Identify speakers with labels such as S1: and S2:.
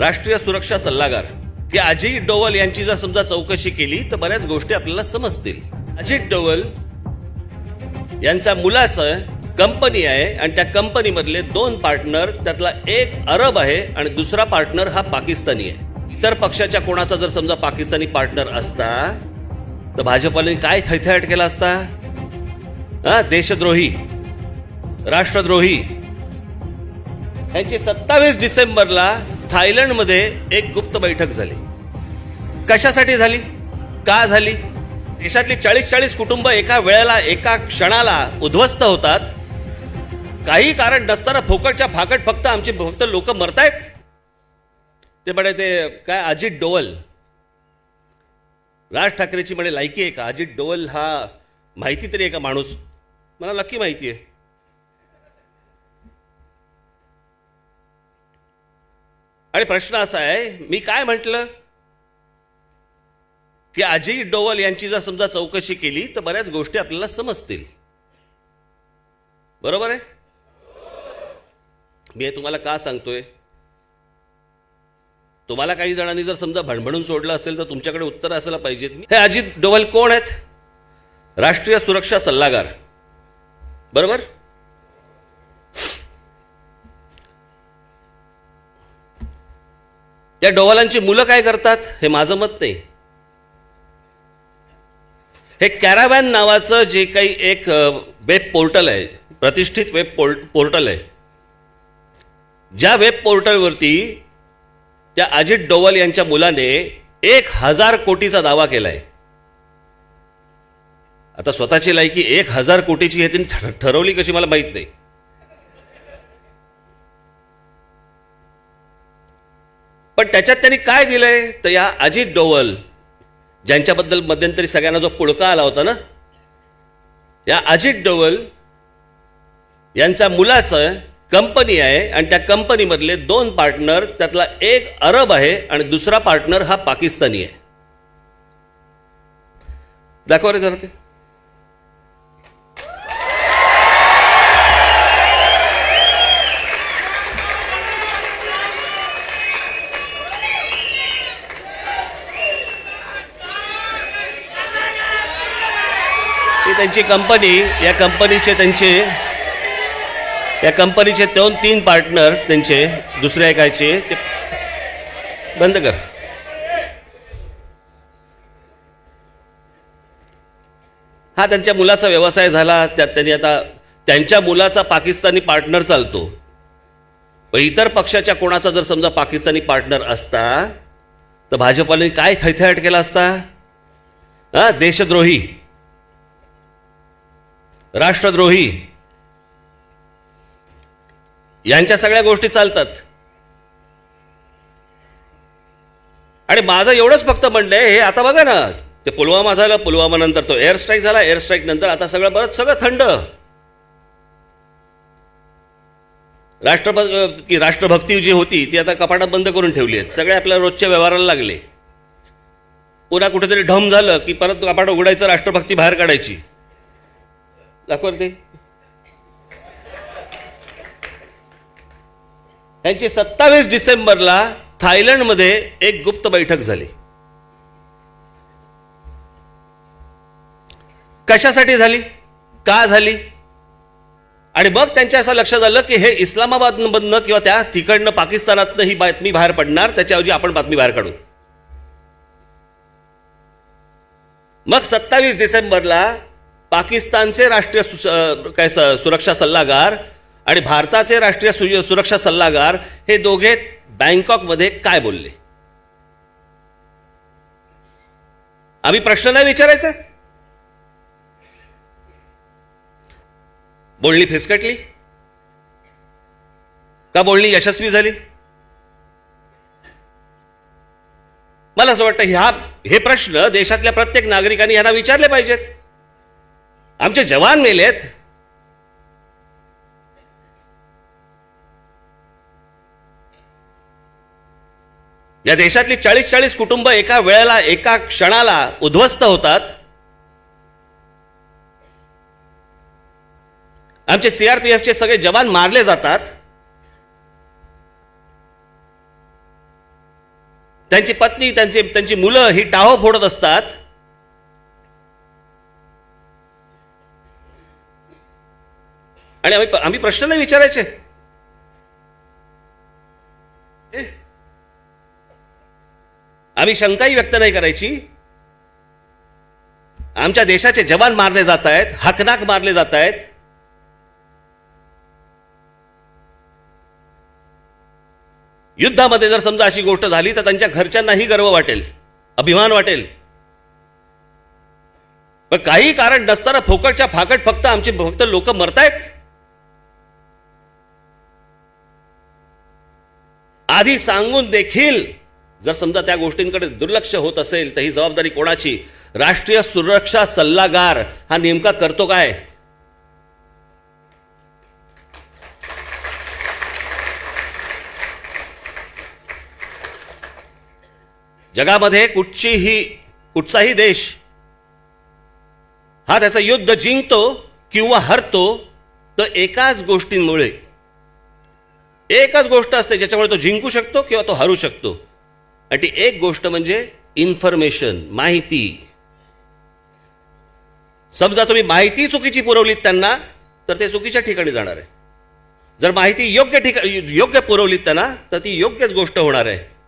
S1: राष्ट्रीय सुरक्षा सल्लागार. की अजित डोवल यांची जर समजा चौकशी केली तर बऱ्याच गोष्टी आपल्याला समजतील. अजित डोवल यांच्या मुलाचं कंपनी आहे आणि त्या कंपनीमधले दोन पार्टनर त्यातला एक अरब आहे आणि दुसरा पार्टनर हा पाकिस्तानी आहे. इतर पक्षाच्या कोणाचा जर समजा पाकिस्तानी पार्टनर असता तर भाजपाने काय थैथयाट केला असता? हा देशद्रोही राष्ट्रद्रोही. यांची सत्तावीस डिसेंबरला थायलंडमध्ये एक गुप्त बैठक झाली. कशासाठी झाली? का झाली? देशातली चाळीस चाळीस कुटुंब एका वेळेला एका क्षणाला उद्ध्वस्त होतात. काही कारण नसताना फोकटच्या फाकट फक्त आमची फक्त लोक मरतायत. ते म्हणे ते काय अजित डोवल? राज ठाकरेची म्हणे लायकी आहे का? अजित डोवल हा माहिती तरी आहे का माणूस? मला नक्की माहिती आहे. आणि प्रश्न असा आहे मी काय म्हटलं? की अजय डोवल यांची जर समजा चौकशी केली तर बऱ्याच गोष्टी आपल्याला समजतील. बरोबर आहे? मी हे तुम्हाला का सांगतोय? तुम्हाला काही जणांनी जर समजा भणभणून सोडलं असेल तर तुमच्याकडे उत्तर असायला पाहिजेत. हे अजित डोवल कोण आहेत? राष्ट्रीय सुरक्षा सल्लागार. बरोबर? या डोवालांची मुलं काय करतात हे माझं मत नाही. हे कॅरावॅन नावाचं जे काही एक वेब पोर्टल आहे प्रतिष्ठित वेब पोर्टल आहे. ज्या वेब पोर्टलवरती त्या अजित डोवल यांच्या मुलाने एक हजार कोटीचा दावा केलाय. आता स्वतःची लायकी एक हजार कोटीची हे त्यांनी ठरवली कशी मला माहीत नाही. पण त्याच्यात त्यांनी काय दिलंय? तर या अजित डोवल ज्यांच्याबद्दल मध्यंतरी सगळ्यांना जो पुळका आला होता ना या अजित डोवल यांच्या मुलाचं कंपनी आहे आणि त्या कंपनीमधले दोन पार्टनर त्यातला एक अरब आहे आणि दुसरा पार्टनर हा पाकिस्तानी आहे. दाखवा रे जरा ते. त्यांची कंपनी या कंपनीचे त्यांचे या कंपनीचे दोन तीन पार्टनर त्यांचे दुसऱ्या एकाचे ते बंद कर. हा त्यांच्या मुलाचा व्यवसाय झाला त्यात त्यांनी आता त्यांच्या मुलाचा पाकिस्तानी पार्टनर चालतो. इतर पक्षाच्या कोणाचा जर समजा पाकिस्तानी पार्टनर असता तर भाजपाने काय थैथयाट केला असता? हा देशद्रोही. राष्ट्रद्रोही. यांच्या सगळ्या गोष्टी चालतात. आणि माझं एवढंच फक्त म्हणणं आहे हे आता बघा ना ते पुलवामा झालं पुलवामा नंतर तो एअर स्ट्राईक झाला एअर स्ट्राईक नंतर आता सगळं बरं सगळं थंड. राष्ट्रभक् की राष्ट्रभक्ती जी होती ती आता कपाटात बंद करून ठेवली आहेत. सगळे आपल्या रोजच्या व्यवहाराला लागले. पुन्हा कुठेतरी ढम झालं की परत कपाट उघडायचं राष्ट्रभक्ती बाहेर काढायची. दाखव यांची सत्तावीस डिसेंबरला थायलंडमध्ये एक गुप्त बैठक झाली. कशासाठी झाली? का झाली? आणि मग त्यांच्या असं लक्षात आलं की हे इस्लामाबादमधनं किंवा त्या तिकडनं पाकिस्तानातनं ही बातमी बाहेर पडणार त्याच्याऐवजी आपण बातमी बाहेर काढू. मग सत्तावीस डिसेंबरला पाकिस्तानचे राष्ट्रीय सु- काय स- सुरक्षा सल्लागार आणि भारताचे राष्ट्रीय सु- सुरक्षा सल्लागार हे दोघे बँकॉकमध्ये काय बोलले? आम्ही प्रश्न नाही विचारायचा? बोलणी फिसकटली? का बोलणी यशस्वी झाली? मला असं वाटतं ह्या हे प्रश्न देशातल्या प्रत्येक नागरिकांनी यांना विचारले पाहिजेत. आमचे जवान मेलेत या देशातली चाळीस चाळीस कुटुंब एका वेळेला एका क्षणाला उद्ध्वस्त होतात. आमचे सीआरपीएफचे सगळे जवान मारले जातात. त्यांची पत्नी त्यांची त्यांची मुलं ही टाहो फोडत असतात. आणि आम्ही आम्ही प्रश्न नाही विचारायचे आम्ही शंकाही व्यक्त नाही करायची आमच्या देशाचे जवान मारले जात आहेत हकनाक मारले जात आहेत युद्धामध्ये जर समजा अशी गोष्ट झाली तर त्यांच्या घरच्यांनाही गर्व वाटेल अभिमान वाटेल पण काही कारण नसताना फोकटच्या फाकट फक्त आमचे फक्त लोक मरतायत आधी सांगून देखील जर समजा त्या गोष्टींकडे दुर्लक्ष होत असेल तर ही जबाबदारी कोणाची? राष्ट्रीय सुरक्षा सल्लागार हा नेमका करतो काय? जगामध्ये कुठचीही कुठचाही देश हा त्याचं युद्ध जिंकतो किंवा हरतो तर एकाच गोष्टींमुळे एकच गोष्ट असते ज्याच्यामुळे तो जिंकू शकतो किंवा तो हरू शकतो. आणि ती एक गोष्ट म्हणजे इन्फॉर्मेशन माहिती. समजा तुम्ही माहिती चुकीची पुरवलीत त्यांना तर ते चुकीच्या ठिकाणी जाणार आहे. जर माहिती योग्य ठिकाणी योग्य पुरवलीत त्यांना तर ती योग्यच गोष्ट होणार आहे.